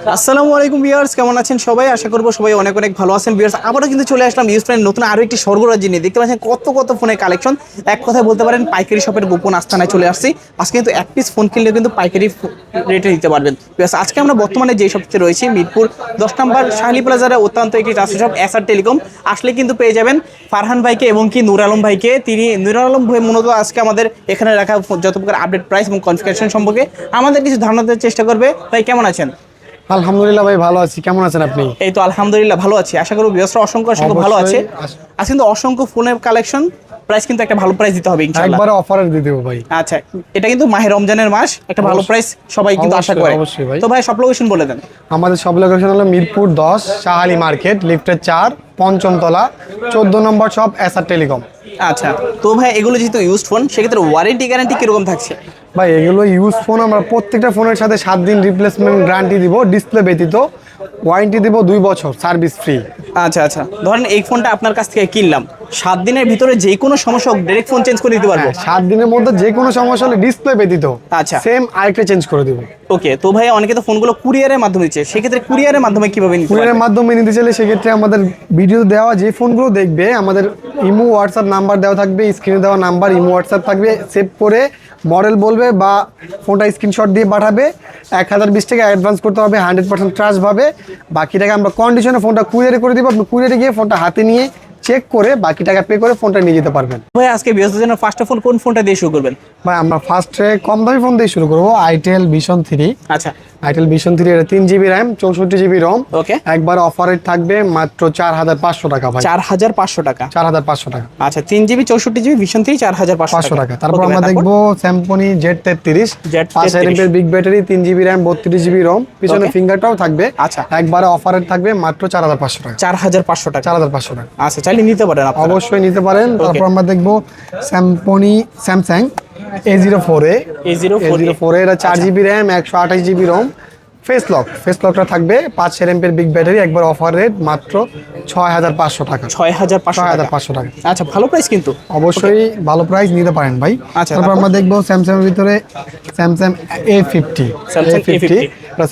আসসালামু আলাইকুম ভিউয়ার্স, কেমন আছেন সবাই? আশা করব সবাই অনেক অনেক ভালো আছেন। ভিউয়ার্স, আবারও কিন্তু চলে আসলাম ইউজ ফ্রেন্ড নতুন আরও একটি স্বর্গরাজ্য নিয়ে। দেখতে পাচ্ছেন কত কত ফোনের কালেকশন এক কথায় বলতে পারেন, পাইকারি শপের গোপন আস্থানায় চলে আসছি। আজকে কিন্তু এক পিস ফোন কিনলে কিন্তু পাইকারি রেটে দিতে পারবেন। ভিউয়ার্স, আজকে আমরা বর্তমানে যে শপটিতে রয়েছি, মিরপুর দশ নম্বর শাহলি প্লাজারে অত্যন্ত একটি ট্রাস্ট শপ এসআর টেলিকম আসলে কিন্তু পেয়ে যাবেন ফারহান ভাইকে এবং কি নুর আলম ভাইকে। তিনি নুর আলম ভাই মূলত আজকে আমাদের এখানে রাখা যত প্রকার আপডেট প্রাইস এবং কনফিগারেশন সম্পর্কে আমাদের কিছু ধারণা চেষ্টা করবে। ভাই, কেমন আছেন? আলহামদুলিল্লাহ ভাই ভালো আছি। কেমন আছেন আপনি? এই তো আলহামদুলিল্লাহ ভালো আছি। আশা করব বৃহস্পতি অসংখ্য অসংখ্য ভালো আছে। আজকে কিন্তু অসংখ্য ফোনের কালেকশন প্রাইস কিন্তু একটা ভালো প্রাইস দিতে হবে ইনশাআল্লাহ। একবারে অফারে দিয়ে দেবো ভাই। আচ্ছা এটা কিন্তু মাহে রমজানের মাস একটা ভালো প্রাইস সবাই কিন্তু আশা করে। অবশ্যই ভাই। তো ভাই সব লোকেশন বলে দেন। আমাদের সব লোকেশন হলো মিরপুর দশ শাহালি মার্কেট লিফটের চার পঞ্চমতলা চোদ্দ নম্বর শপ এসআর টেলিকম আচ্ছা তো ভাই, এগুলো যেহেতু ইউজ ফোন সেক্ষেত্রে ওয়ারেন্টি গ্যারান্টি কীরকম থাকছে? ভাই, এগুলো ইউজ ফোন আমরা প্রত্যেকটা ফোনের সাথে সাত দিন রিপ্লেসমেন্ট গ্যারান্টি দিব ডিসপ্লে ব্যতীত। ওয়ারেন্টি দিব দুই বছর সার্ভিস ফ্রি। আচ্ছা আচ্ছা। ধরেন এই ফোনটা আপনার কাছ থেকে কিনলাম। সাত দিনের ভিতরে যে কোনো সমস্যা হোক ডাইরেক্ট ফোন চেঞ্জ করে দিতে পারব? হ্যাঁ সাত দিনের মধ্যে যে কোনো সমস্যা হলে ডিসপ্লে ব্যতীত আচ্ছা। সেম আরেকটা চেঞ্জ করে দিব। ওকে তো ভাই অনেকে তো ফোনগুলো কুরিয়ারের মাধ্যমে দিচ্ছে। সেক্ষেত্রে কুরিয়ারের মাধ্যমে কীভাবে নিতে কুরিয়ারের মাধ্যমে নিতে চাইলে সেক্ষেত্রে আমাদের ভিডিও দেওয়া যে ফোনগুলো দেখবে আমাদের ইমো হোয়াটসঅ্যাপ নাম্বার দেওয়া থাকবে স্ক্রিনে দেওয়া নাম্বার ইমো হোয়াটসঅ্যাপ থাকবে সেভ করে মডেল বলবে বা ফোনটা স্ক্রিনশট দিয়ে পাঠাবে। এক হাজার বিশ টাকা অ্যাডভান্স করতে হবে হান্ড্রেড পার্সেন্ট ট্রাস্ট ভাবে। বাকি টাকা আমরা কন্ডিশনে ফোনটা কুরিয়ারে করে দিব। আপনি কুরিয়ারে গিয়ে ফোনটা হাতে নিয়ে চেক করে বাকি টাকা পে করে ফোনটা নিয়ে যেতে পারবেন। ভাই আজকে ব্যস্ত জন্য ফার্স্ট অফ অল কোন ফোনটা দিয়ে শুরু করবেন? ভাই আমরা ফার্স্টে কম দামি ফোন দিয়ে শুরু করব আইটেল ভিশন থ্রি আচ্ছা। আইটেল ভিশন থ্রি এটা তিন জিবি র্যাম চৌষট্টি জিবি রম ওকে একবার অফারে থাকবে মাত্র চার হাজার পাঁচশো টাকা ভাই। চার হাজার পাঁচশো টাকা। চার হাজার পাঁচশো টাকা। আচ্ছা তিন জিবি চৌষট্টি জিবি ভীষণ থেকে চার হাজার পাঁচশো টাকা। তারপর আমরা দেখব স্যামসনি জেড তেত্রিশ। Z33 পাঁচ বিগ ব্যাটারি তিন জিবি র্যাম বত্রিশ জিবি রম পিছনে ফিঙ্গারটাও থাকবে। আচ্ছা। একবারে অফারে থাকবে মাত্র চার হাজার পাঁচশো টাকা। চার হাজার পাঁচশো টাকা। চার হাজার পাঁচশো টাকা। আচ্ছা চাইলে নিতে পারেন অবশ্যই নিতে পারেন। তারপর আমরা দেখব স্যামসনি Samsung A zero four A A zero four এটা চার আচ্ছা। জিবি র্যাম একশো আঠাশ GB ROM face lock face লকটা থাকবে পাঁচ এমপের বিগ ব্যাটারি একবার অফার রেট মাত্র ছয় হাজার পাঁচশো টাকা। ছয় হাজার ছয় হাজার পাঁচশো টাকা। আচ্ছা ভালো প্রাইস কিন্তু। অবশ্যই ভালো প্রাইস নিতে পারেন ভাই। আচ্ছা, তারপর? আমরা দেখব স্যামসাং এর ভিতরে Samsung A fifty A50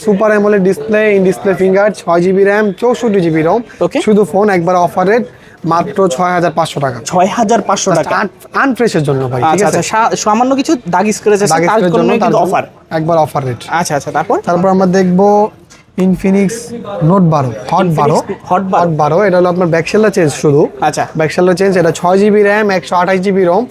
super AMOLED display in display finger ছয় জিবি র্যাম চৌষট্টি জিবি রম. শুধু ফোন একবার অফার রেট মাত্র ছয় হাজার পাঁচশো টাকা। ছয় হাজার পাঁচশো টাকা? আনফ্রেশের জন্য ভাই ঠিক আচ্ছা আছে? আচ্ছা সামান্য কিছু দাগ স্ক্রেচ আছে তার জন্য অফার একবার অফার রেট আচ্ছা আচ্ছা তারপর? তারপর আমরা দেখব ইনফিনিক্স নোট বারো হট বারো Hot 12 হট বারো এটা হলো আপনার ব্যাকসেলটা চেঞ্জ শুধু। আচ্ছা। ব্যাকসেলটা চেঞ্জ এটা ছয় জিবি র্যাম একশো আঠাশ জিবি রম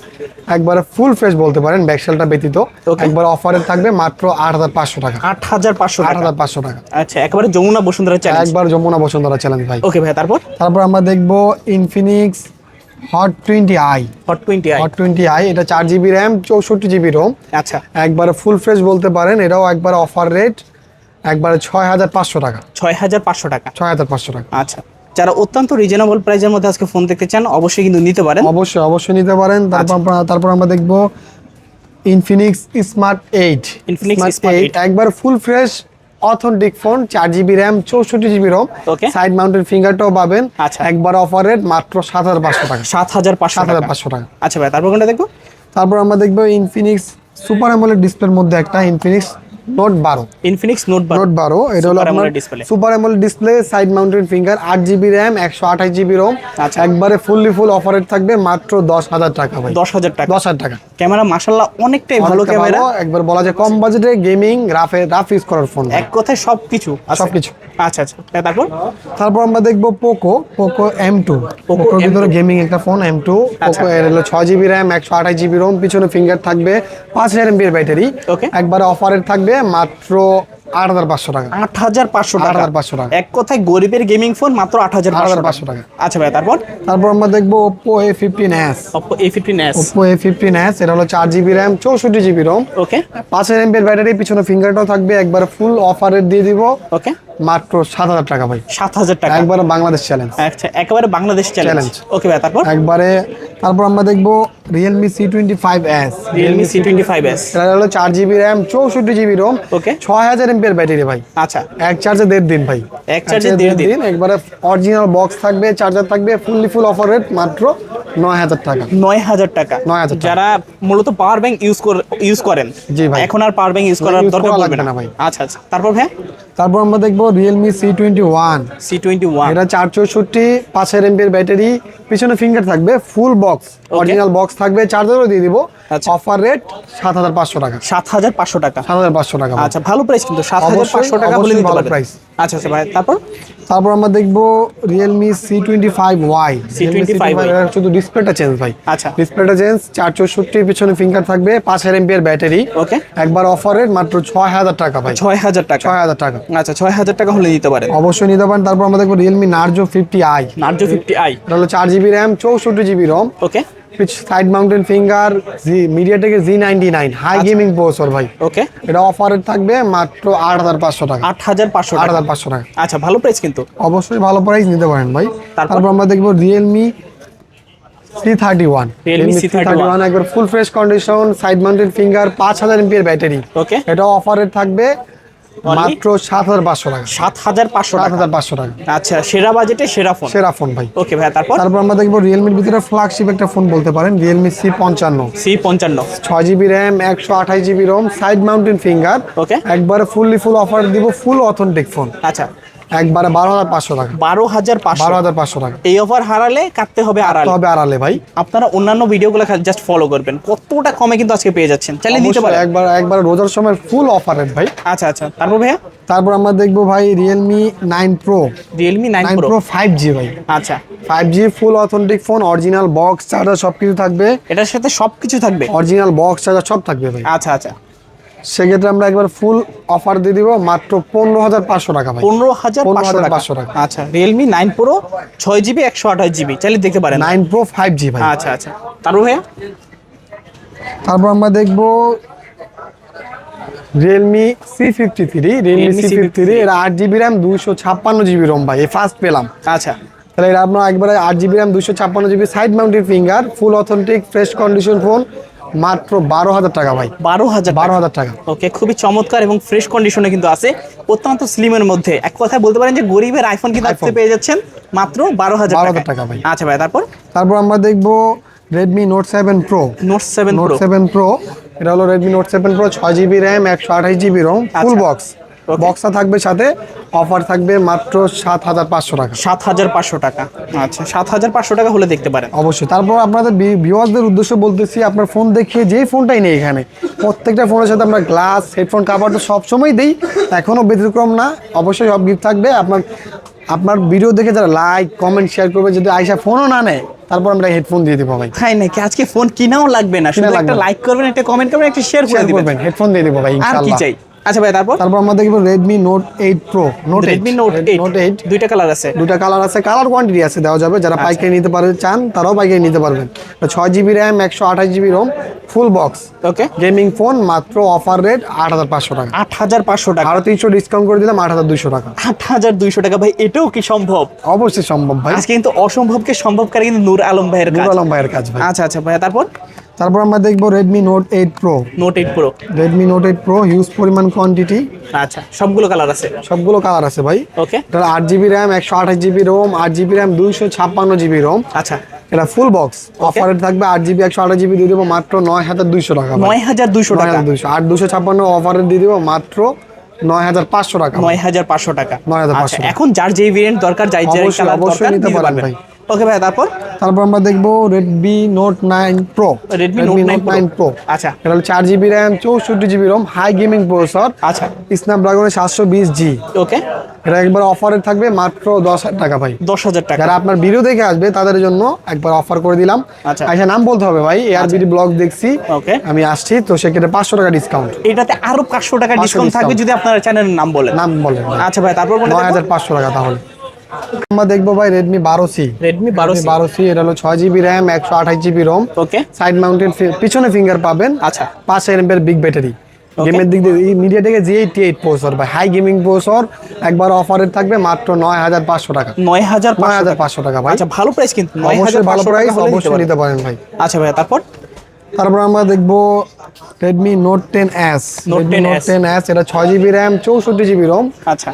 একবারে ফুল ফ্রেশ বলতে পারেন ব্যাকসেলটা ব্যতীত. একবার অফারে থাকবে মাত্র আট হাজার পাঁচশো টাকা। আট হাজার পাঁচশো আট হাজার পাঁচশো টাকা। আচ্ছা একেবারে যমুনা বসুন্ধরা চ্যালেঞ্জ একবার যমুনা বসুন্ধরা চ্যালেঞ্জ ভাই। ওকে ভাই তারপর? তারপর আমরা দেখব Infinix hot twenty I hot twenty I hot twenty I এটা চার জিবি র্যাম চৌষট্টি জিবি রোম আচ্ছা। একবারে ফুল ফ্রেশ বলতে পারেন এটাও একবার অফার রেট একবারে ছয় হাজার পাঁচশো টাকা। ছয় হাজার পাঁচশো টাকা। ছয় হাজার পাঁচশো টাকা। আচ্ছা। যারা অত্যন্ত রিজনেবল প্রাইসের মধ্যে আজকে ফোন দেখতে চান অবশ্যই কিন্তু নিতে পারেন। অবশ্যই অবশ্যই নিতে পারেন। তারপর আচ্ছা। আমরা- তারপর আমরা দেখব Infinix smart eight Infinix Smart 8 একবার ফুল ফ্রেশ অথেন্টিক ফোন চার জিবি র্যাম চৌষট্টি জিবি রোম. সাইড মাউন্টেন ফিঙ্গারটাও পাবেন। আচ্ছা। একবার অফার রেট মাত্র সাত হাজার পাঁচশো টাকা। সাত হাজার পাঁচশো সাত হাজার টাকা পাঁচশো টাকা। আচ্ছা ভাই তারপর কোনটা দেখব? তারপর আমরা দেখব ইনফিনিক্স সুপার অ্যামোলেড ডিসপ্লের মধ্যে একটা ইনফিনিক্স নোট বারো। ইনফিনিক্স নোট নোট বারো এটা হলো আপনার super AMOLED display side mountain finger আট জিবি র্যাম একশো আঠাশ জিবি রোম আচ্ছা। একবারে ফুললি ফুল অফারেট থাকবে মাত্র দশ হাজার টাকা ভাই। দশ হাজার টাকা। দশ হাজার টাকা। ক্যামেরা মাসাল্লাহ অনেকটাই ভালো ক্যামেরা। একবার বলা যায় কম বাজেটে গেমিং রাফে রাফ ইউজ করার ফোন এক কথায় সব কিছু সবকিছু। আচ্ছা আচ্ছা। তারপর? তারপর আমরা দেখব পোকো পোকো এম টু পোকোর ভিতরে গেমিং একটা ফোন এম টু। পোকো এর হলো ছয় জিবি র্যাম একশো আঠাশ জিবি রোম পিছনে ফিঙ্গার থাকবে পাঁচ হাজার এমবির ব্যাটারি. একবারে অফারের থাকবে মাত্র আট হাজার পাঁচশো টাকা। আট হাজার পাঁচশো টাকা। 8,500 টাকা। এক কথায় গরিবের গেমিং ফোন মাত্র আট হাজার 8,500 টাকা। আচ্ছা ভাই তারপর? তারপর আমরা দেখব Oppo A fifteen S A fifteen S Oppo A fifteen S এটা হলো চার জিবি র্যাম চৌষট্টি জিবি রোম ওকে পাঁচ হাজার এমবির ব্যাটারি পিছনে ফিঙ্গারটাও থাকবে। একবার ফুল অফারের দিয়ে দিব। ওকে মাত্র সাত হাজার টাকা ভাই। সাত হাজার টাকা। একবারে বাংলাদেশ চ্যালেঞ্জ আচ্ছা একেবারে বাংলাদেশ চ্যালেঞ্জ ওকে ভাই তারপর? একবারে তারপর আমরা দেখব Realme C twenty five S Realme C twenty five S এটা হলো চার জিবি র্যাম চৌষট্টি জিবি রোম ওকে ছয় হাজার এমপিয়ার ব্যাটারি ভাই। আচ্ছা। এক চার্জে দেড় দিন ভাই। এক চার্জে দেড় দিন। একবারে অরিজিনাল বক্স থাকবে চার্জার থাকবে ফুললি ফুল অফার রেট মাত্র নয় হাজার টাকা। নয় হাজার টাকা। 9,000 টাকা। যারা মূলত পাওয়ার ব্যাংক ইউজ ইউজ করেন জি ভাই। এখন আর পাওয়ার ব্যাংক ইউজ করার দরকার পড়বে না। ভাই। আচ্ছা আচ্ছা। তারপর ভাই? তারপর আমরা দেখব Realme C twenty one C twenty one এটা চার চৌষট্টি পাঁচের এমপির ব্যাটারি পিছনে ফিঙ্গার থাকবে ফুল বক্স অরিজিনাল বক্স থাকবে চার্জারও দিয়ে দিব। আচ্ছা। অফার রেট সাত হাজার পাঁচশো টাকা। সাত হাজার পাঁচশো টাকা। সাত হাজার পাঁচশো টাকা। আচ্ছা ভালো প্রাইস কিন্তু সাত হাজার পাঁচশো টাকা বলে ভালো price। আচ্ছা আচ্ছা ভাই তারপর? তারপর আমরা দেখব Realme C twenty five Y C25Y শুধু ডিসপ্লেটা চেঞ্জ ভাই। আচ্ছা। ডিসপ্লেটা চেঞ্জ চার চৌষট্টি পিছনে ফিঙ্গার থাকবে পাঁচের এমপিয়ার ব্যাটারি ওকে একবার অফার রেট মাত্র ছয় হাজার টাকা ভাই। ছয় হাজার টাকা। ছয় হাজার টাকা। আচ্ছা ছয় হাজার টাকা হলে নিতে পারেন। অবশ্যই নিতে পারেন। তারপর আমরা দেখব Realme Narzo fifty I Narzo fifty I এটা হলো চার জিবি র্যাম চৌষট্টি GB ROM okay side mountain finger G মিডিয়াটেকের G ninety nine high gaming processor ভাই। ওকে এটা অফারে থাকবে মাত্র আট হাজার পাঁচশো টাকা। আট হাজার পাঁচশো আট হাজার পাঁচশো টাকা। আচ্ছা ভালো প্রাইস কিন্তু। অবশ্যই ভালো প্রাইস নিতে পারেন ভাই। তারপর? আমরা দেখব Realme C thirty one Realme C31 একবার full fresh condition side mountain finger পাঁচ হাজার এমপির ব্যাটারি ওকে এটা অফারে থাকবে? মাত্র সাত হাজার পাঁচশো টাকা। সাত হাজার পাঁচশো সাত হাজার পাঁচশো টাকা। আচ্ছা সেরা বাজেটে সেরা ফোন? সেরা ফোন ভাই। ওকে ভাই তারপর? তারপর আমরা দেখব রিয়েলমির ভিতরে ফ্ল্যাগশিপ একটা ফোন বলতে পারেন রিয়েলমি সি পঞ্চান্ন। সি পঞ্চান্ন। ছয় জিবি র্যাম একশো আঠাশ GB ROM side mountain finger okay একবারে ফুললি ফুল অফার দিব ফুল অথেন্টিক ফোন আচ্ছা। একবারে বারো হাজার পাঁচশো টাকা। বারো হাজার বারো হাজার পাঁচশো টাকা। এই অফার হারালে কাটতে হবে আড়ালে। তবে আড়ালে ভাই। আপনারা অন্যান্য ভিডিওগুলো জাস্ট ফলো করবেন। কতটা কমে কিন্তু আজকে পেয়ে যাচ্ছেন? চাইলে নিতে পারেন। একবার একবার রোজার সময় ফুল অফারের ভাই। আচ্ছা আচ্ছা। তারপর ভাইয়া? তারপর আমরা দেখব ভাই Realme nine pro Realme nine pro five G ভাই। আচ্ছা। Five G full authentic phone original box charger সব কিছু থাকবে। এটার সাথে সব কিছু থাকবে? অরিজিনাল বক্স চার্জার সব থাকবে ভাই। আচ্ছা আচ্ছা। সেক্ষেত্রে আমরা একবার ফুল অফার দিয়ে দিব মাত্র পনেরো হাজার পাঁচশো টাকা ভাই। পনেরো হাজার পাঁচশো 15,500 টাকা। আচ্ছা রিয়েলমি নাইন প্রো ছয় জিবি একশো আঠাশ জিবি চাইলে দেখতে পারেন। নাইন প্রো ফাইভ জি ভাই। আচ্ছা আচ্ছা। তারপর ভাইয়া? তারপর আমরা দেখব Realme C fifty three Realme C fifty three এর আট জিবি র্যাম দুইশো ছাপ্পান্ন জিবি রোম ভাই এই ফার্স্ট পেলাম। আচ্ছা। তাহলে এটা আপনার একবারে আট জিবি র্যাম দুশো ছাপ্পান্ন GB side mounted finger full authentic fresh condition phone মাত্র বারো হাজার টাকা ভাই। বারো হাজার বারো হাজার টাকা। ওকে খুবই চমৎকার এবং ফ্রেশ কন্ডিশনে কিন্তু আছে। অত্যন্ত স্লিমের মধ্যে। এক কথায় বলতে পারেন যে গরিবের আইফোন কিন্তু আজকে পেয়ে যাচ্ছেন মাত্র বারো হাজার 12,000 টাকা ভাই। আচ্ছা ভাই তারপর? তারপর আমরা দেখব Redmi note seven pro note seven note seven pro এটা হলো রেডমি নোট সেভেন প্রো ছয় জিবি র্যাম একশো আঠাশ জিবি রোম ফুল আচ্ছা। বক্স থাকবে সাথে অফার থাকবে মাত্র সাত হাজার পাঁচশো টাকা। সাত হাজার পাঁচশো টাকা। আচ্ছা। সাত হাজার পাঁচশো টাকা হলে দেখতে পারেন। অবশ্যই। তারপর আপনাদের ভিউয়ার্সদের উদ্দেশ্য বলতেছি আপনার ফোন দেখিয়ে যেই ফোনটাই নেই এখানে প্রত্যেকটা ফোনের সাথে আমরা গ্লাস হেডফোন কাভার তো সবসময় দিই এখনও ব্যতিক্রম না। অবশ্যই সব গিফট থাকবে। আপনার আপনার ভিডিও দেখে যারা লাইক কমেন্ট শেয়ার করবে যদি আইসা ফোনও না নেয় তারপর আমরা হেডফোন দিয়ে দেবো ভাই। তাই নাকি? আজকে ফোন কিনাও লাগবে না। শুধু একটা লাইক করবেন একটা কমেন্ট করবেন একটা শেয়ার করে দিবেন। হেডফোন দিয়ে দেবো ভাই আর কি চাই? আচ্ছা ভাই তারপর? তারপর আমরা দেখব Redmi note eight pro note Redmi note eight note eight দুইটা কালার আছে। দুটা কালার আছে। কালার কোয়ান্টিটি আছে দেওয়া যাবে। যারা পাইকারি নিতে পারে চান তারাও পাইকারি নিতে পারবেন। ছয় জিবি র্যাম একশো আঠাশ GB ROM full box okay gaming phone মাত্র অফার রেট আট হাজার পাঁচশো টাকা। আট হাজার পাঁচশো টাকা। আরও তিনশো ডিসকাউন্ট করে দিলাম আট হাজার দুইশো টাকা। আট হাজার দুইশো টাকা। ভাই এটাও কি সম্ভব? অবশ্যই সম্ভব ভাই। আজকে কিন্তু অসম্ভবকে সম্ভবকারী কিন্তু নূর আলম ভাইয়ের কাজ। নুর আলম ভাইয়ের কাজ ভাই। আচ্ছা আচ্ছা ভাই তারপর? তারপর আমরা দেখব Redmi note eight pro note eight pro Redmi note eight pro huge পরিমাণ কোয়ান্টিটি আচ্ছা সবগুলো কালার আছে? সবগুলো কালার আছে ভাই। ওকে এটা আট জিবি র্যাম একশো আঠাশ জিবি রোম আট জিবি র্যাম দুইশো ছাপ্পান্ন আচ্ছা। এটা ফুল বক্স অফারে থাকবে আট জিবি একশো আঠাশ জিবি দিয়ে দেবো মাত্র নয় হাজার দুইশো টাকা ভাই। নয় হাজার দুইশো নয় টাকা। হাজার দুইশো। আট দুশো ছাপ্পান্ন অফারে দিয়ে দেবো মাত্র নয় হাজার পাঁচশো টাকা। নয় হাজার পাঁচশো টাকা। 9,500 আচ্ছা টাকা। এখন যার যেই ভেরিয়েন্ট দরকার যাই যাই কালার দরকার নিতে পারবেন। ভাই। ওকে ভাই তারপর? তারপর আমরা দেখব Redmi note nine pro Redmi note nine pro আচ্ছা। এটা হলো চার জিবি র্যাম চৌষট্টি GB ROM high gaming processor আচ্ছা। স্ন্যাপড্রাগনের সাতশো বিশ জি ওকে এটা একবার অফারে থাকবে মাত্র দশ হাজার টাকা ভাই। দশ হাজার টাকা। যারা আপনার ভিডিও দেখে আসবে তাদের জন্য একবার অফার করে দিলাম। আচ্ছা। আচ্ছা নাম বলতে হবে ভাই। এআরবিডি ব্লগ দেখছি। ওকে। আমি আসছি তো সেক্ষেত্রে পাঁচশো টাকা ডিসকাউন্ট এটাতে আরও পাঁচশো টাকা ডিসকাউন্ট থাকবে যদি আপনার চ্যানেলের নাম বলেন। নাম বলেন আচ্ছা ভাই তারপর নয় হাজার পাঁচশো টাকা তাহলে। আমরা দেখব ভাই রেডমি বারো সি রেডমি বারো বারো সি এটা হলো ছয় জিবি র্যাম একশো আঠাশ GB ROM okay side mountain পিছনে ফিঙ্গার পাবেন। আচ্ছা। পাঁচ এমপের বিগ ব্যাটারি গেমের দিক দিয়ে মিডিয়া থেকে জি এইটি এইট প্রসেসর ভাই। হাই গেমিং প্রসেসর একবার অফারে থাকবে মাত্র নয় হাজার পাঁচশো টাকা। নয় হাজার নয় হাজার পাঁচশো টাকা ভাই। আচ্ছা ভালো প্রাইস কিন্তু। অবশ্যই ভালো প্রাইস অবশ্যই নিতে পারেন। ভাই। আচ্ছা ভাই তারপর? তারপর আমরা দেখব Redmi note ten S Note 10S note ten S এটা ছয় জিবি র্যাম চৌষট্টি জিবি রোম আচ্ছা।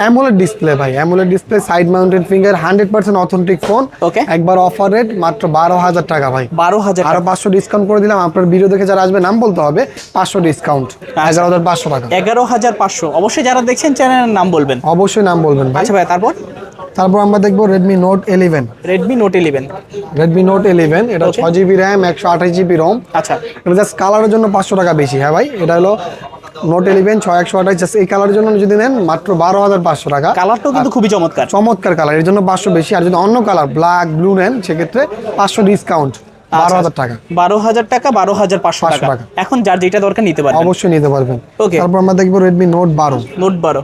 অ্যামোলেড ডিসপ্লে ভাই। AMOLED display side mounted finger hundred percent authentic phone okay একবার অফার রেট মাত্র বারো হাজার টাকা ভাই। বারো হাজার আরও পাঁচশো ডিসকাউন্ট করে দিলাম। আপনার ভিডিও দেখে যারা আসবে নাম বলতে হবে পাঁচশো ডিসকাউন্ট এগারো হাজার পাঁচশো টাকা। এগারো হাজার পাঁচশো। অবশ্যই যারা দেখছেন চ্যানেলের নাম বলবেন। অবশ্যই নাম বলবেন ভাই। আচ্ছা ভাই তারপর? তারপর আমরা দেখব Redmi note eleven Redmi note eleven Redmi note eleven এটা. ছয় জিবি র্যাম একশো আঠাশ জিবি রোম আচ্ছা। এটা জাস্ট কালারের জন্য পাঁচশো টাকা বেশি হ্যাঁ ভাই? এটা হলো নোট ইলেভেন ছয় একশো আঠাশ এই কালারের জন্য যদি নেন মাত্র বারো হাজার পাঁচশো টাকা। কালারটাও কিন্তু খুবই চমৎকার। চমৎকার কালারের জন্য পাঁচশো বেশি। আর যদি অন্য কালার ব্ল্যাক ব্লু নেন সেক্ষেত্রে পাঁচশো ডিসকাউন্ট বারো হাজার টাকা। বারো হাজার টাকা বারো হাজার পাঁচশো 500 টাকা। টাকা। এখন যার যেটা দরকার নিতে পারবেন। অবশ্যই নিতে পারবেন। ওকে তারপর আমরা দেখব রেডমি নোট বারো। নোট বারো।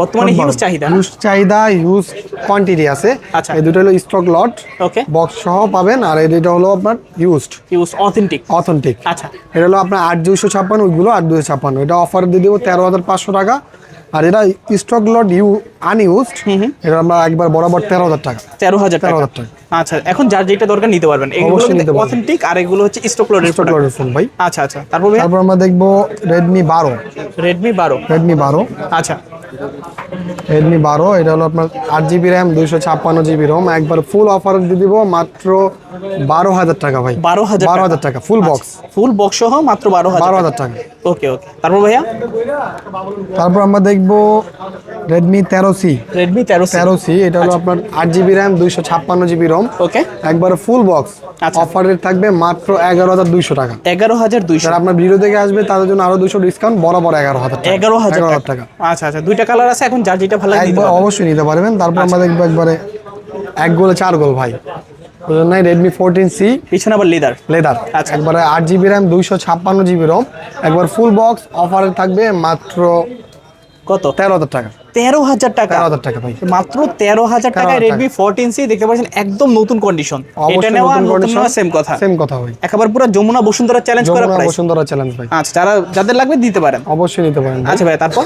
বর্তমানে হিউজ চাহিদা হিউজ চাহিদা হিউজ কোয়ান্টিটি আছে। আচ্ছা। এই দুটো হলো স্টক লট ওকে বক্স সহ পাবেন আর এই দুটো হলো আপনার ইউজড হিউজ অথেন্টিক অথেন্টিক আচ্ছা। এটা হলো আপনার আট দুইশো ছাপ্পান্ন ওইগুলো আট দুইশো ছাপ্পান্ন। এটা অফার দিয়ে দেবো তেরো হাজার পাঁচশো টাকা। আর এটা স্টক লট ইউ আনইউজড এটা আমরা একবার বরাবর তেরো হাজার টাকা। তেরো হাজার টাকা। 13,000 টাকা। আচ্ছা এখন যার যেটা দরকার নিতে পারবেন। এগুলো অবশ্যই নিতে পারবেন। অথেন্টিক আর এগুলো হচ্ছে স্টক লোডের স্টক লটের ফোন ভাই। আচ্ছা আচ্ছা। তারপর তারপর আমরা দেখব রেডমি বারো। রেডমি বারো। রেডমি বারো। আচ্ছা। রেডমি বারো এটা হলো আপনার আট জিবি র্যাম দুইশো ছাপ্পান্ন জিবি রোম একবার ফুল অফার দিয়ে দিব মাত্র বারো হাজার টাকা ভাই। 12,000 বারো হাজার টাকা ফুল বক্স ফুল বক্স সহ মাত্র বারো হাজার বারো হাজার টাকা। ওকে ওকে তারপর ভাইয়া? তারপর আমরা দেখব রেডমি তেরো সি রেডমি তেরো তেরো সি এটা হলো আপনার আট জিবি র্যাম দুইশো ছাপ্পান্ন জিবি রোম ওকে একবার ফুল বক্স আচ্ছা। অফার রেট থাকবে মাত্র এগারো হাজার দুইশো টাকা। এগারো হাজার দুইশো। আপনার ভিডিও দেখে আসবে তাদের জন্য আরও দুশো ডিসকাউন্ট বরাবর এগারো হাজার এগারো হাজার টাকা। আচ্ছা আচ্ছা দুইটা কালার আছে এখন যার যেটা ভালো লাগে নিতে একবার পারবেন। অবশ্যই নিতে পারবেন। তারপর আচ্ছা। আমরা দেখব একবারে এক গোলে চার গোল ভাই। নাই রেডমি ফোরটিন সি পিছনে আবার লেদার লেদার আচ্ছা। একবারে আট জিবি র্যাম দুইশো ছাপ্পান্ন জিবি রোম একবার ফুল বক্স অফারে থাকবে মাত্র কত? তেরো হাজার টাকা। তেরো হাজার টাকা? হাজার টাকা ভাই। মাত্র তেরো হাজার টাকায় রেডমি ফোরটিন সি দেখতে পাচ্ছেন একদম নতুন কন্ডিশন এটা নেওয়া নতুন নেওয়া সেম কথা। সেম কথা ভাই। একেবারে পুরো যমুনা বসুন্ধরা চ্যালেঞ্জ করা বসুন্ধরা চ্যালেঞ্জ ভাই। আচ্ছা যারা যাদের লাগবে দিতে পারেন। অবশ্যই নিতে পারেন আচ্ছা ভাই তারপর?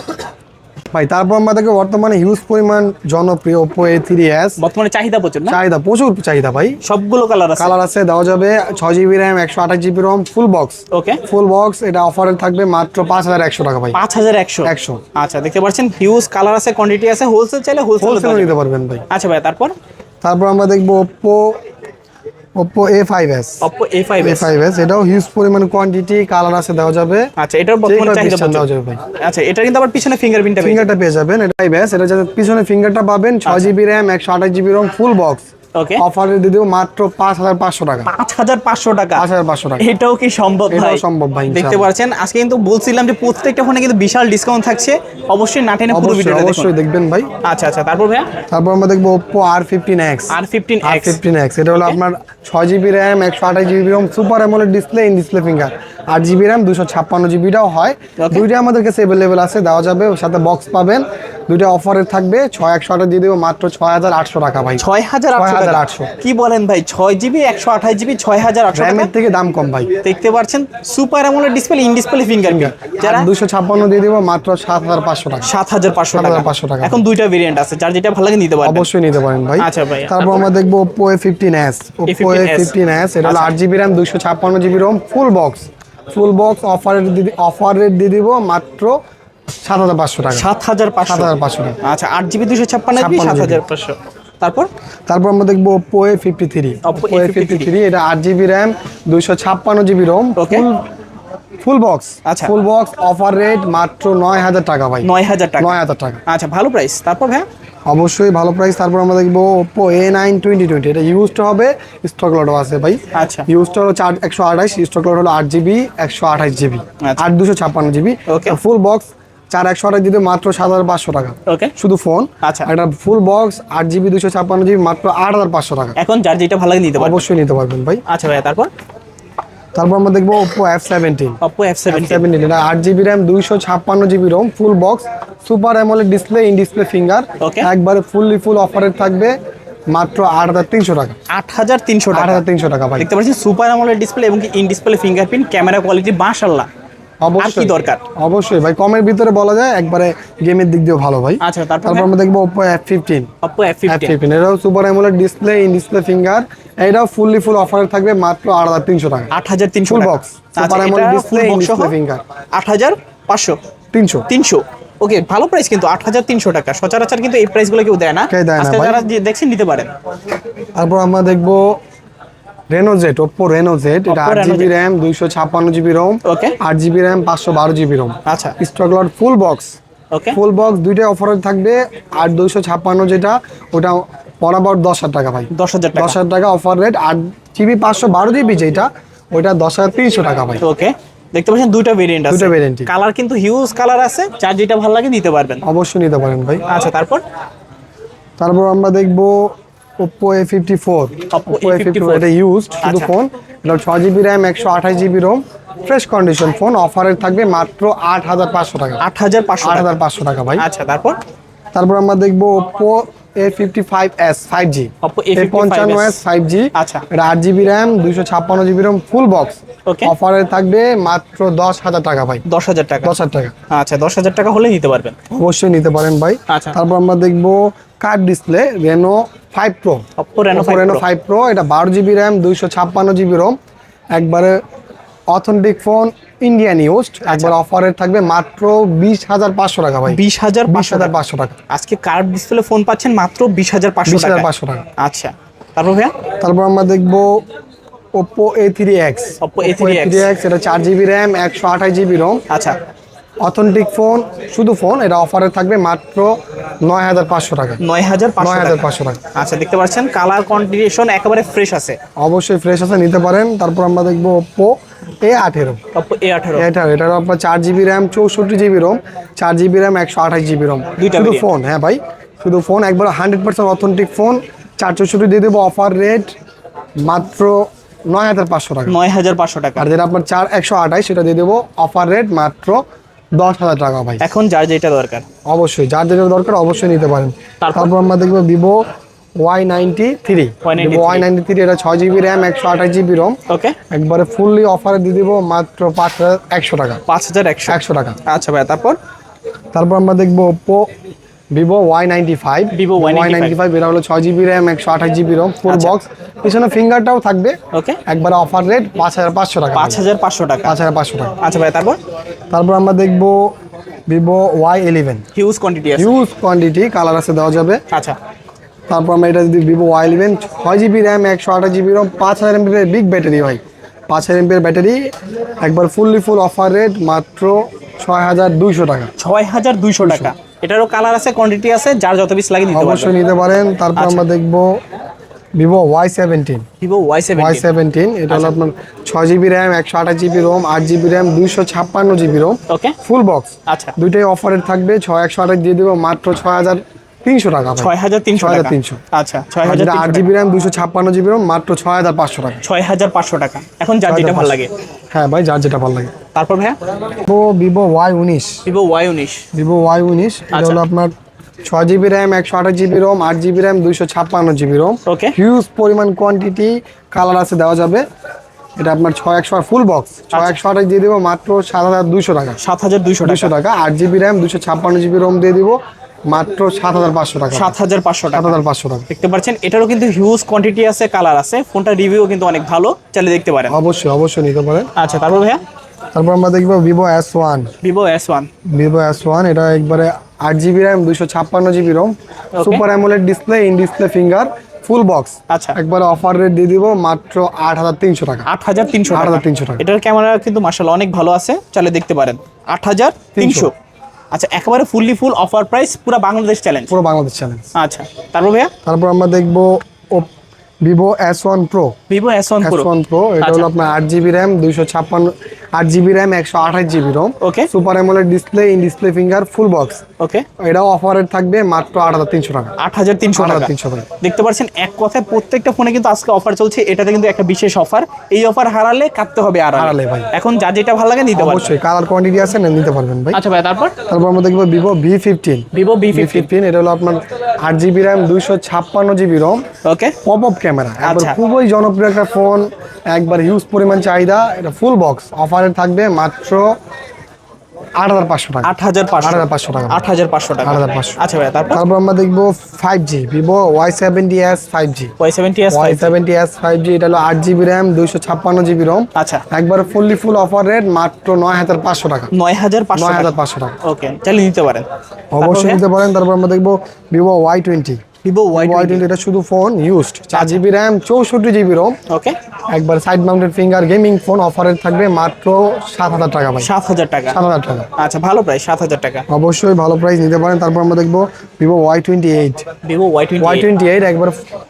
ভাই তারপর আমরা দেখব বর্তমানে হিউজ পরিমাণ জনপ্রিয় থ্রি এস বর্তমানে চাহিদা প্রচুর না? চাহিদা প্রচুর চাহিদা ভাই। সবগুলো কালার আছে। কালার আছে দেওয়া যাবে ছয় জিবি র্যাম একশো আঠাশ GB ROM full box okay full box এটা অফারে থাকবে মাত্র পাঁচ হাজার একশো টাকা ভাই। পাঁচ হাজার একশো? একশো। আচ্ছা দেখতে পাচ্ছেন হিউজ কালার আছে কোয়ান্টিটি আছে হোলসেল চাইলে হোলসেল নিতে পারবেন ভাই। আচ্ছা ভাই তারপর? তারপর আমরা দেখব Oppo Oppo A five five S এটাও হিউজ পরিমাণ কোয়ান্টিটি কালার আছে দেওয়া যাবে। আচ্ছা এটার বর্তমানে চাহিদা দেওয়া যাবে ভাই। আচ্ছা এটা কিন্তু আবার পিছনে ফিঙ্গারপ্রিন্টটা ফিঙ্গারটা পেয়ে যাবেন। এটা ফাইভ এটা যাতে পিছনে ফিঙ্গারটা পাবেন ছয় জিবি র্যাম একশো আঠাশ GB ROM full box okay অফারে দিয়ে দেবো মাত্র পাঁচ হাজার পাঁচশো টাকা। পাঁচ হাজার পাঁচশো টাকা? পাঁচ হাজার পাঁচশো টাকা। এটাও কি সম্ভব ভাই? সম্ভব ভাই, দেখতে। পাচ্ছেন আজকে কিন্তু বলছিলাম যে প্রত্যেকটা ফোনে কিন্তু বিশাল ডিসকাউন্ট থাকছে। অবশ্যই না টেনে পুরো ভিডিওটা অবশ্যই দেখবেন ভাই। আচ্ছা আচ্ছা তারপর ভাইয়া? তারপর আমরা দেখব ফিফটিন আর ফিফটিন এক্স এটা হলো আপনার ছয় জিবি র্যাম একশো আঠাশ GB ROM super AMOLED display in display finger আট জিবি র্যাম দুশো ছাপ্পান্ন জিবিটাও হয়। দুইটা আমাদের কাছে অ্যাভেলেবেল আছে দেওয়া যাবে ওর সাথে বক্স পাবেন। দুইটা অফারে থাকবে ছয় একশো আঠাশ দিয়ে দেবো মাত্র ছয় হাজার আটশো টাকা ভাই। ছয় হাজার হাজার আটশো। কি বলেন ভাই ছয় জিবি একশো আঠাশ জিবি ছয় হাজার আটশো র্যামের থেকে দাম কম ভাই। দেখতে পাচ্ছেন super AMOLED display in display fingerprint যারা দুশো ছাপ্পান্ন দিয়ে দেবো মাত্র সাত হাজার পাঁচশো টাকা। সাত হাজার পাঁচশো টাকা। পাঁচশো টাকা। এখন দুইটা ভেরিয়েন্ট আছে যার যেটা ভালো লাগে নিতে পারেন অবশ্যই নিতে পারেন ভাই। আচ্ছা ভাই, তারপর আমরা দেখব Oppo A fifteen S Oppo A fifteen S এটা হলো আচ্ছা। আট জিবি র্যাম দুশো ছাপ্পান্ন GB ROM full box full box offer offer rate দিয়ে দিব মাত্র সাত হাজার পাঁচশো টাকা। সাত হাজার সাত হাজার পাঁচশো টাকা। আচ্ছা আট জিবি দুশো ছাপ্পান্ন জিবি। 56 সাত হাজার পাঁচশো। তারপর? তারপর আমরা দেখব Oppo A fifty three Oppo A fifty three এটা আট জিবি র্যাম দুইশো ছাপ্পান্ন GB ROM. Full full box আচ্ছা। ফুল বক্স অফার রেট মাত্র নয় হাজার টাকা ভাই। নয় হাজার টাকা। নয় হাজার টাকা। আচ্ছা ভালো প্রাইস তারপর ভাই অবশ্যই ভালো প্রাইস তারপর আমরা দেখব Oppo A nine twenty twenty এটা ইউজটা হবে স্টক লটও আছে ভাই। আচ্ছা। ইউজটা হলো চার একশো আঠাশ স্টক লট হলো আট জিবি একশো আঠাশ জিবি আচ্ছা। আট দুশো ছাপ্পান্ন জিবি. ফুল বক্স চার একশো আঠাশ দিতে মাত্র সাত হাজার পাঁচশো টাকা। ওকে শুধু ফোন আচ্ছা। এটা ফুল বক্স আট জিবি দুশো ছাপ্পান্ন জিবি মাত্র আট হাজার পাঁচশো টাকা। এখন যার যেটা ভালো লাগে নিতে অবশ্যই নিতে পারবেন ভাই। আচ্ছা ভাই তারপর? তারপর আমরা দেখব Oppo F seventeen Oppo F seventeen এটা আট জিবি র্যাম দুইশো ছাপ্পান্ন GB ROM full box super AMOLED display in display finger একবারে ফুললি ফুল অফারের থাকবে মাত্র আট হাজার তিনশো টাকা। আট হাজার তিনশো আট হাজার তিনশো টাকা ভাই। দেখতে পাচ্ছি সুপার আমলের ডিসপ্লে এবং in display fingerprint camera quality আর কি দরকার? অবশ্যই ভাই কমের ভিতরে বলা যায় একবারে গেমের দিক দিয়েও ভালো ভাই। আচ্ছা তারপর আমরা দেখব F fifteen Oppo F fifteen এটাও super AMOLED display in display finger এটাও ফুললি ফুল অফারে থাকবে মাত্র আট হাজার তিনশো টাকা। আট হাজার তিনশো display finger। আট হাজার পাঁচশো। তিনশো। তিনশো। ওকে ভালো প্রাইস কিন্তু আট হাজার তিনশো টাকা। সচরাচর কিন্তু এই প্রাইসগুলো কেউ দেয় না। কেউ দেয় না, আজকে যারা দেখছেন নিতে পারেন। তারপর আমরা দেখব Reno Z Oppo Reno Z এটা আট জিবি। র্যাম দুইশো ছাপ্পান্ন জিবি রোম ওকে আট জিবি র্যাম পাঁচশো বারো জিবি রোম আচ্ছা। Stock lot full box okay full box দুইটাই অফারে থাকবে আর দুইশো ছাপ্পান্ন যেটা ওটা বরাবর দশ হাজার টাকা ভাই। দশ হাজার দশ হাজার টাকা অফার রেট আট জিবি পাঁচশো বারো জিবি যেটা ওইটা দশ হাজার তিনশো টাকা ভাই। ওকে দেখতে পাচ্ছেন দুইটা ভেরিয়েন্ট আছে। দুইটা ভেরিয়েন্ট কালার কিন্তু হিউজ কালার আছে যার যেটা ভালো লাগে নিতে পারবেন। অবশ্যই নিতে পারেন ভাই। আচ্ছা তারপর? তারপর আমরা দেখব Oppo A54 Oppo A54 এটা ইউজড শুধু ফোন এটা 6 জিবি একশো 128 GB ROM fresh condition phone অফারের থাকবে মাত্র 8500 টাকা। 8500 8500 টাকা ভাই। আচ্ছা তারপর? তারপর আমরা দেখব Oppo A55s 5G Oppo A55s 5G আচ্ছা। এটা 8GB RAM 256GB RAM full box অফারে থাকবে মাত্র 10000 টাকা ভাই। 10000 টাকা। 10000 টাকা। আচ্ছা 10000 টাকা হলে নিতে পারবেন। অবশ্যই নিতে পারেন ভাই। আচ্ছা। তারপর আমরা দেখব curved display Reno 5 Pro Oppo Reno 5 Reno 5 Pro এটা 12GB RAM 256GB ROM একবারে অথেন্টিক ফোন ইন্ডিয়ান ইউজ একবার অফারের থাকবে মাত্র বিশ হাজার পাঁচশো টাকা ভাই। বিশ হাজার বিশ হাজার পাঁচশো টাকা। আজকে কার্ড ডিসপ্লে ফোন পাচ্ছেন মাত্র বিশ হাজার পাঁচশো হাজার পাঁচশো টাকা। আচ্ছা। তারপর ভাইয়া? তারপর আমরা দেখব Oppo A three X Oppo A3X X এটা চার জিবি র্যাম একশো আঠাশ জিবি রোম আচ্ছা। অথেন্টিক ফোন শুধু ফোন এটা অফারে থাকবে মাত্র নয় হাজার পাঁচশো টাকা। নয় হাজার নয় হাজার পাঁচশো টাকা। আচ্ছা দেখতে পাচ্ছেন কালার কন্টিনিউশন একেবারে ফ্রেশ আছে। অবশ্যই ফ্রেশ আছে নিতে পারেন। তারপর আমরা দেখব ওপো এ আঠেরো। A আঠারো। এটা এটার আপনার চার জিবি র্যাম চৌষট্টি জিবি রোম চার জিবি র্যাম একশো আঠাশ জিবি রোম শুধু ফোন হ্যাঁ ভাই। শুধু ফোন একবার হান্ড্রেড পার্সেন্ট অথেন্টিক ফোন চার চৌষট্টি দিয়ে দেবো অফার রেট মাত্র নয় হাজার পাঁচশো টাকা। নয় হাজার পাঁচশো টাকা। আর যেটা আপনার চার একশো আঠাশ সেটা দিয়ে দেবো অফার রেট মাত্র দশ হাজার টাকা ভাই। এখন যার যেটা দরকার। অবশ্যই যার যেটা দরকার অবশ্যই নিতে পারেন? তারপর? আমরা দেখব Vivo Y ninety three Y ninety three এটা ছয় জিবি র্যাম একশো আঠাশ জিবি রোম ওকে একবারে ফুললি অফারে দিয়ে দিব মাত্র পাঁচ হাজার একশো টাকা। পাঁচ হাজার একশো। একশো টাকা। আচ্ছা ভাইয়া তারপর? তারপর আমরা দেখব Oppo Vivo Y ninety five Y95 Y ninety five এটা হলো ছয় জিবি র্যাম একশো আঠাশ জিবি রোম ফুল আচ্ছা। বক্স পিছনে ফিঙ্গারটাও থাকবে। ওকে একবারে অফার রেট পাঁচ হাজার পাঁচশো টাকা। পাঁচ হাজার পাঁচশো টাকা। পাঁচ হাজার পাঁচশো টাকা। আচ্ছা ভাইয়া তারপর? তারপর আমরা দেখব Vivo Y eleven huge quantity huge quantity colour আছে দেওয়া যাবে। আচ্ছা। তারপর আমরা এটা যদি ভিভো ওয়াই ইলেভেন ছয় জিবি র্যাম একশো আঠাশ জিবি রোম পাঁচ হাজার এমপির বিগ ব্যাটারি ভাই। পাঁচ হাজার এমপির ব্যাটারি একবার ফুললি ফুল অফার রেট মাত্র ছয় হাজার দুইশো টাকা। ছয় হাজার দুইশো টাকা। এটারও কালার আছে কোয়ান্টিটি আছে যার যত পিস লাগে অবশ্যই নিতে পারেন। তারপর আচ্ছা। আমরা দেখব Vivo Y seventeen Vivo Y Y seventeen এটা হলো আপনার ছয় জিবি র্যাম একশো আঠাশ জিবি রোম আট জিবি র্যাম দুইশো ছাপ্পান্ন GB ROM okay full box আচ্ছা। দুইটাই অফারের থাকবে। ছয় একশো আঠাশ দিয়ে দেবো মাত্র ছয় হাজার তিনশো টাকা ছয় হাজার তিনশো হাজার তিনশো। আচ্ছা ছয় হাজার আট জিবি র্যাম দুশো ছাপ্পান্ন জিবি রোম মাত্র ছয় হাজার পাঁচশো টাকা। ছয় হাজার পাঁচশো টাকা। এখন যার যেটা ভালো লাগে। হ্যাঁ ভাই যার যেটা ভালো লাগে। তারপর ভাইয়া? তো ভিভো ওয়াই উনিশ। ভিভো ওয়াই উনিশ। ভিভো ওয়াই উনিশ এটা আচ্ছা। হলো আপনার ছয় জিবি র্যাম একশো আঠাশ জিবি রোম আট জিবি র্যাম দুইশো ছাপ্পান্ন জিবি রোম Okay. হিউজ পরিমাণ কোয়ান্টিটি কালার আছে দেওয়া যাবে। এটা আপনার ছয় একশো ফুল বক্স আচ্ছা। ছয় একশো আঠাশ দিয়ে দেবো মাত্র সাত হাজার দুইশো টাকা। সাত হাজার দুইশো দুশো টাকা আট জিবি র্যাম দুশো ছাপ্পান্ন জিবি রোম দিয়ে দিব। মাত্র সাত হাজার পাঁচশো টাকা। সাত হাজার পাঁচশো সাত হাজার পাঁচশো টাকা। দেখতে পাচ্ছেন এটারও কিন্তু হিউজ কোয়ান্টিটি আছে কালার আছে। ফোনটা রিভিউ কিন্তু অনেক ভালো চাইলে দেখতে পারেন। অবশ্যই অবশ্যই নিতে পারেন। আচ্ছা তারপর ভাইয়া? তারপর আমরা দেখব Vivo S one Vivo S one Vivo S one এটা একবারে আট জিবি র্যাম দুশো ছাপ্পান্ন GB ROM super AMOLED display in display finger full box আচ্ছা। একবারে অফার রেট দিয়ে দিব মাত্র আট হাজার তিনশো টাকা। আট হাজার তিনশো আট হাজার তিনশো টাকা। এটার ক্যামেরা কিন্তু মার্শাল অনেক ভালো আছে চাইলে দেখতে পারেন। আট হাজার তিনশো। আচ্ছা একেবারে ফুললি ফুল অফার প্রাইস পুরো বাংলাদেশ চ্যালেঞ্জ পুরো বাংলাদেশ চ্যালেঞ্জ আচ্ছা তারপর ভাইয়া? তারপর আমরা দেখব Vivo S one pro Vivo S one S pro one pro এটা আচ্ছা। হলো আপনার আট জিবি র্যাম দুইশো ছাপ্পান্ন আট জিবি র্যাম একশো আঠাশ GB ROM Okay. Super AMOLED display in display finger full box okay এটাও অফারের থাকবে মাত্র আট হাজার তিনশো টাকা। আট হাজার তিনশো টাকা। তিনশো টাকা। দেখতে পাচ্ছেন এক কথায় প্রত্যেকটা ফোনে কিন্তু আজকে অফার চলছে এটাতে কিন্তু একটা বিশেষ অফার এই অফার হারালে কাটতে হবে আর হারালে ভাই। এখন যা যেটা ভালো লাগে নিতে পারবেন। অবশ্যই কালার কোয়ান্টিটি আছে না নিতে পারবেন ভাই। আচ্ছা ভাই তারপর? তারপর আমরা দেখব Vivo V fifteen Vivo V fifteen এটা হলো আপনার আট জিবি র্যাম দুইশো ছাপ্পান্ন GB ROM okay pop up camera একবার আচ্ছা। খুবই জনপ্রিয় একটা ফোন একবার হিউজ পরিমাণ চাহিদা এটা ফুল বক্স অফারে থাকবে মাত্র আট হাজার পাঁচশো টাকা। আট হাজার পাঁচশো। 8,500 টাকা। আট হাজার পাঁচশো টাকা। 8,500 আচ্ছা ভাইয়া তারপর? তারপর আমরা দেখব five G Vivo Y seventy S five G Y seventy S Y seventy S five G এটা হলো আট জিবি র্যাম দুইশো ছাপ্পান্ন জিবি রোম আচ্ছা। একবার ফুললি ফুল অফার রেট মাত্র নয় হাজার পাঁচশো টাকা। নয় হাজার পাঁচশো নয় হাজার পাঁচশো টাকা। ওকে নিতে পারেন। অবশ্যই নিতে পারেন। তারপর আমরা দেখব Vivo Y twenty Vivo Y twenty এটা শুধু ফোন ইউজড চার জিবি র্যাম চৌষট্টি জিবি রোম ওকে একবার side mounted finger gaming phone অফারে থাকবে মাত্র সাত হাজার টাকা ভাই। সাত হাজার টাকা। সাত হাজার টাকা। আচ্ছা ভালো প্রাইস সাত হাজার টাকা। অবশ্যই ভালো প্রাইস নিতে পারেন। তারপর আমরা দেখব Vivo Y twenty eight Vivo Y Y twenty eight একবার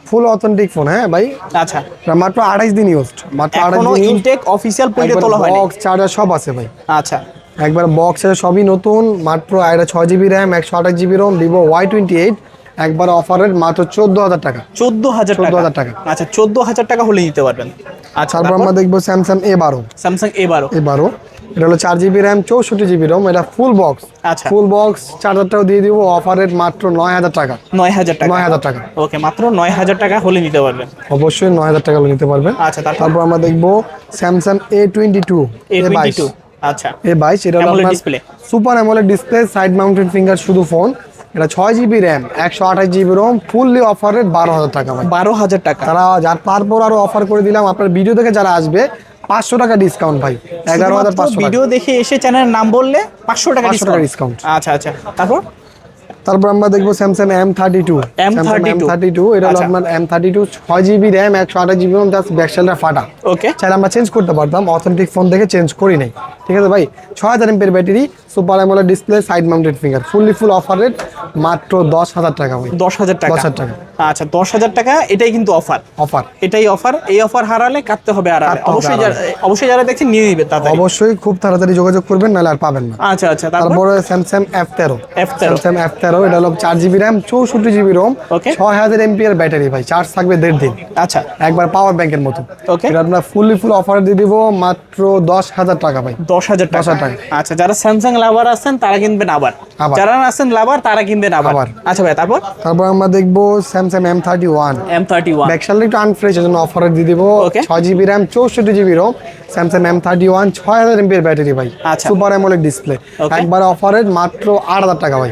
ফুল অথেন্টিক ফোন হ্যাঁ ভাই? আচ্ছা। মাত্র আড়াইশ দিন ইউজড মাত্র আড়াইশ দিন ইনটেক অফিসিয়াল প্রিন্টে তোলা হয়নি। বক্স চার্জার সব আছে ভাই। আচ্ছা। একবার বক্স সবই নতুন। মাত্র এটা ছয় জিবি র্যাম একশো আঠাশ GB ROM Vivo Y twenty eight একবার অফারের মাত্র চোদ্দ হাজার টাকা। চোদ্দ হাজার 14,000 টাকা। আচ্ছা চোদ্দ হাজার টাকা হলে নিতে পারবেন। আচ্ছা তারপর আমরা দেখব স্যামসাং এ বারো। স্যামসাং এ বারো। এ বারো। এটা হলো চার জিবি র্যাম চৌষট্টি জিবি রোম এটা ফুল বক্স আচ্ছা। ফুল বক্স চার্জারটাও দিয়ে দিব অফারের মাত্র নয় হাজার টাকা। নয় হাজার টাকা। নয় হাজার টাকা। ওকে মাত্র নয় হাজার টাকা হলে নিতে পারবেন। অবশ্যই নয় হাজার টাকা হলে নিতে পারবেন। আচ্ছা তারপর? আমরা দেখব Samsung A twenty two A twenty two আচ্ছা। এ বাইশ এটা হলো super AMOLED display side mounted finger শুধু ফোন এটা ছয় জিবি র্যাম একশো আঠাশ GB ROM fully offer rate বারো হাজার টাকা বারো হাজার টাকা। তারা যার তারপর আরও অফার করে দিলাম আপনার ভিডিও দেখে যারা আসবে পাঁচশো টাকা ডিসকাউন্ট ভাই। এগারো হাজার পাঁচশো ভিডিও দেখে এসে চ্যানেলের নাম বললে পাঁচশো টাকা 500 টাকা ডিসকাউন্ট আচ্ছা আচ্ছা। তারপর? তারপর আমরা দেখব Samsung M thirty two M thirty two এটা হলো আচ্ছা। আপনার এম থার্টি টু ছয় জিবি র্যাম একশো আঠাশ জিবি রোম জাস্ট ব্যাকসেলটা ফাটা। ওকে চাইলে আমরা চেঞ্জ করতে পারতাম অথেন্টিক ফোন দেখে চেঞ্জ করি নাই। ঠিক আছে ভাই? ছয় হাজার এমপের battery super AMOLED display side mounted finger fully full offer rate মাত্র দশ হাজার টাকা ভাই। দশ হাজার টাকা। 10,000 টাকা। আচ্ছা দশ হাজার টাকা এটাই কিন্তু অফার অফার এটাই অফার এই অফার হারালে কাটতে হবে আর অবশ্যই যারা অবশ্যই যারা দেখছেন নিয়ে নিবে তাড়াতাড়ি। অবশ্যই খুব তাড়াতাড়ি যোগাযোগ করবেন নাহলে আর পাবেন না। আচ্ছা আচ্ছা তারপর? স্যামসাং এফ তেরো। F13 স্যামসাং এফ তেরো এটা হলো চার জিবি র্যাম চৌষট্টি জিবি রোম. ছয় হাজার এমপিআর ব্যাটারি ভাই চার্জ থাকবে দেড় দিন। আচ্ছা। একবার পাওয়ার ব্যাংকের মতো। Okay. এটা আপনার ফুললি ফুল অফার দিয়ে দিব মাত্র দশ হাজার টাকা ভাই। দশ হাজার টাকা। 10,000 টাকা। আচ্ছা যারা স্যামসাং লাভার আছেন তারা কিনবেন আবার। যারা আছেন লাভার তারা কিনবেন আবার। আচ্ছা ভাই তারপর? তারপর আমরা দেখব Samsung M thirty one M thirty one ব্যাকশালটা একটু আনফ্রেশ এজন্য অফার দিয়ে দিব. ছয় জিবি র্যাম চৌষট্টি GB ROM Samsung M thirty one ছয় হাজার এমপিআর ব্যাটারি ভাই। সুপার অ্যামোলেড ডিসপ্লে একবার অফারের মাত্র আট হাজার টাকা ভাই।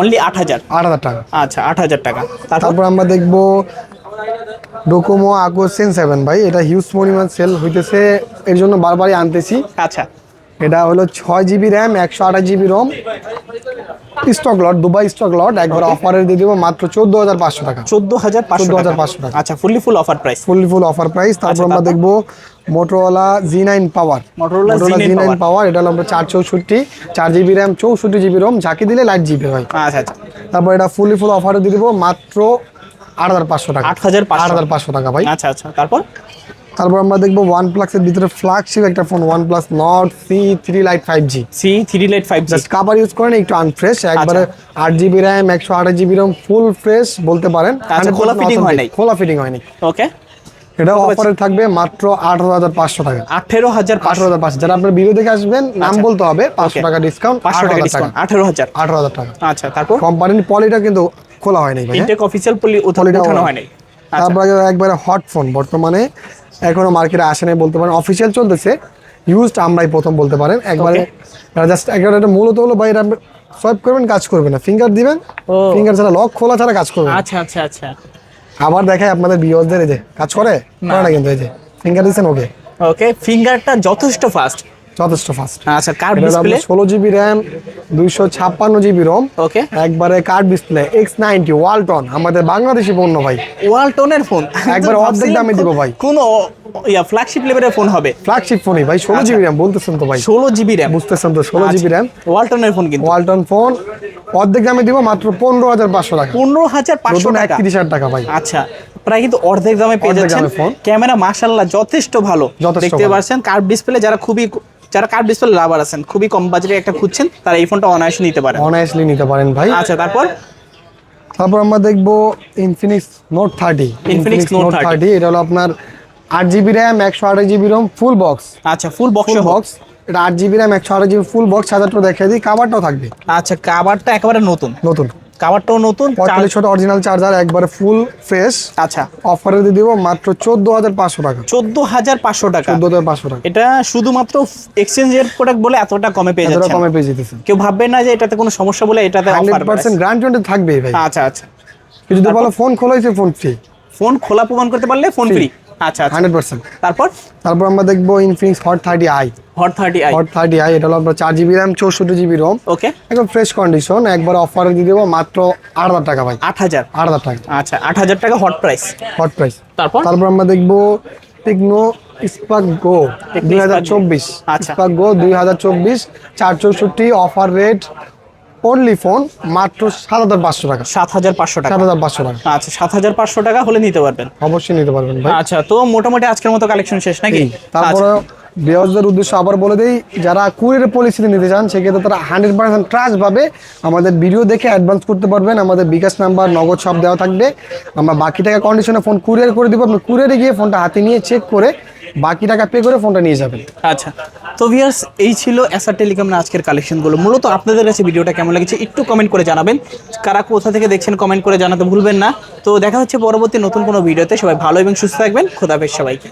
অনলি আট হাজার? আট হাজার টাকা। আচ্ছা আট হাজার টাকা। তারপর? আমরা দেখব ডোকোমো আকো সেন সেভেন ভাই। এটা হিউজ পরিমাণ সেল হইতেছে। এর জন্য বারবারই আনতেছি। আচ্ছা। এটা হলো ছয় জিবি র্যাম একশো আঠাশ GB ROM. Stock lot Dubai stock lot একবার অফারে দিয়ে দেবো মাত্র চোদ্দ হাজার পাঁচশো টাকা। চোদ্দ হাজার চোদ্দ হাজার পাঁচশো টাকা। আচ্ছা fully full offer price full full offer price তারপর আমরা দেখব Motorola G nine power Motorola G nine power এটা হলো আমরা চার চৌষট্টি চার জিবি র্যাম চৌষট্টি জিবি রোম ঝাঁকি দিলে লাইট জিবি ভাই আচ্ছা আচ্ছা। তারপর এটা ফুলি ফুল অফারে দিয়ে দেবো মাত্র আট হাজার পাঁচশো টাকা। 8,500 আট হাজার পাঁচশো টাকা ভাই। আচ্ছা আচ্ছা। তারপর? তারপর আমরা দেখব ওয়ান প্লাসের ভিতরে ফ্ল্যাগশিপ একটা phone one plus Nord C three lite five G C three lite five G cover use করেন একটু আনফ্রেশ আচ্ছা। একবারে আট জিবি র্যাম একশো আঠাশ জিবি রোম ফুল ফ্রেশ বলতে পারেন। আচ্ছা, 100% খোলা fitting হয় নাই। খোলা ফিটিং হয়নি। ওকে এটা অফারে থাকবে মাত্র আঠারো হাজার পাঁচশো টাকা। আঠেরো হাজার আঠারো হাজার পাঁচশো। যারা আপনার ভিডিও দেখে আসবেন নাম আচ্ছা। বলতে হবে পাঁচশো টাকা ডিসকাউন্ট পাঁচশো টাকা ডিসকাউন্ট আঠেরো হাজার। আঠারো হাজার টাকা। আচ্ছা তারপর? কোম্পানির পলিটা কিন্তু খোলা হয়নি ভাই হ্যাঁ? ইনটেক অফিসিয়াল পলি উঠানো হয় আচ্ছা। তারপরে একবারে হট ফোন বর্তমানে এখনও মার্কেটে আসে নাই বলতে পারেন। অফিসিয়াল চলতেছে। ইউজড আমরাই প্রথম বলতে পারেন। একবারে জাস্ট একবার এটা মূলত হলো বা এটা সোয়াইপ করবেন কাজ করবে না। ফিঙ্গার দিবেন ফিঙ্গার ছাড়া লক খোলা ছাড়া কাজ করবে আচ্ছা আচ্ছা আচ্ছা। আবার দেখায় আপনাদের বিয়সদের এই যে কাজ করে? করে না কিন্তু এই যে ফিঙ্গার দিচ্ছেন ওকে ওকে ফিঙ্গারটা যথেষ্ট ফাস্ট যথেষ্ট ফাস্ট আচ্ছা কার ডিসপ্লে ষোলো জিবি র্যাম দুইশো ছাপ্পান্ন জিবি রোম ওকে একবারে ডিসপ্লে এক্স নাইনটি ওয়ালটন আমাদের বাংলাদেশি পণ্য ভাই। ওয়ালটনের ফোন একবার অর্ধেক দামে দিব ভাই। কোন ইয়া ফ্ল্যাগশিপ লেভেলের ফোন হবে? ফ্ল্যাগশিপ ফোনই ভাই ষোলো আচ্ছা। জিবি র্যাম বলতেছেন তো ভাই। ষোলো জিবি র্যাম বুঝতেছেন তো ষোলো জিবি র্যাম ওয়ালটনের ফোন কিন্তু। ওয়ালটন ফোন অর্ধেক দামে দিব মাত্র পনেরো হাজার পাঁচশো টাকা। পনেরো হাজার পাঁচশো নতুন টাকা? একত্রিশ হাজার টাকা ভাই। আচ্ছা প্রায় কিন্তু অর্ধেক দামে পেয়ে যাচ্ছেন। ক্যামেরা মাশাল্লাহ যথেষ্ট ভালো। দেখতে পাচ্ছেন কার্ভ ডিসপ্লে যারা খুবই যারা কার্ভ ডিসপ্লে লাভার আছেন খুবই কম বাজেটে একটা খুঁজছেন তারা এই ফোনটা অনায়াসে নিতে পারেন। অনায়াসলি নিতে পারেন ভাই। আচ্ছা তারপর? তারপর আমরা দেখব Infinix note thirty Infinix note thirty এটা হলো আপনার আট জিবি র্যাম একশো আঠাশ জিবি রোম ফুল বক্স আচ্ছা ফুল বক্স বক্স এটা আট জিবি র্যাম একশো আঠাশ জিবি ফুল বক্স হাজারটা দেখিয়ে দিই কাভারটাও থাকবে। আচ্ছা কাভারটা একেবারে নতুন। নতুন। কাভারটাও নতুন পঁয়তাল্লিশ ছোট অরিজিনাল চার্জার একবারে ফুল ফ্রেশ আচ্ছা। অফারে দিয়ে দিব মাত্র চোদ্দ হাজার পাঁচশো টাকা। চোদ্দ হাজার পাঁচশো টাকা। চোদ্দ হাজার পাঁচশো টাকা। এটা শুধুমাত্র এক্সচেঞ্জের প্রোডাক্ট বলে এতটা কমে পেয়ে যাচ্ছে। কমে পেয়ে যেতেছে। কেউ ভাববে না যে এটাতে কোনো সমস্যা বলে এটাতে হান্ড্রেড পার্সেন্ট গ্যারান্টি থাকবেই ভাই। আচ্ছা আচ্ছা। যদি বলো ফোন খোলাইছে ফোন ফ্রি ফোন খোলা প্রমাণ করতে পারলে ফোন ফ্রি আচ্ছা আচ্ছা। তারপর? তারপর আমরা দেখব Infinix hot thirty i hot thirty i hot thirty i এটা হলো আপনার চার জিবি র্যাম চৌষট্টি জিবি রোম ওকে একদম ফ্রেশ কন্ডিশন একবার অফারে দিয়ে দেবো মাত্র আট হাজার টাকা ভাই। আট হাজার? আট হাজার টাকা। আচ্ছা আট হাজার টাকা হট প্রাইস হট প্রাইস তারপর? তারপর আমরা দেখব টেকনো গো দুই হাজার চব্বিশ। আচ্ছা। স্পার্ক গো দুই হাজার চব্বিশ চার চৌষট্টি অফার রেট অনলি ফোন মাত্র সাত হাজার পাঁচশো টাকা। সাত হাজার পাঁচশো টাকা। সাত হাজার পাঁচশো টাকা। আচ্ছা সাত হাজার পাঁচশো টাকা হলে নিতে পারবেন। অবশ্যই নিতে পারবেন ভাই। আচ্ছা তো মোটামুটি আজকের মতো কালেকশন শেষ নাকি? তারপরে আচ্ছা, উদ্দেশ্য আবার বলে দেই যারা কুরিয়ার পলিসিতে নিতে চান সেক্ষেত্রে তারা হান্ড্রেড পার্সেন্ট ট্রাস্ট পাবে। আমাদের ভিডিও দেখে অ্যাডভান্স করতে পারবেন। আমাদের বিকাশ নাম্বার নগদ সব দেওয়া থাকবে। আমরা বাকি টাকা কন্ডিশনে ফোন কুরিয়ার করে দিব। আপনি কুরিয়ারে গিয়ে ফোনটা হাতে নিয়ে চেক করে বাকি টাকা পে করে ফোনটা নিয়ে যাবেন। আচ্ছা। তো ভিয়ার্স এই ছিল এসআর টেলিকমের আজকের কালেকশনগুলো মূলত আপনাদের কাছে ভিডিওটা কেমন লাগছে একটু কমেন্ট করে জানাবেন। কারা কোথা থেকে দেখছেন কমেন্ট করে জানাতে ভুলবেন না। তো দেখা হচ্ছে পরবর্তী নতুন কোনো ভিডিওতে সবাই ভালো এবং সুস্থ থাকবেন। খোদাফেজ সবাইকে।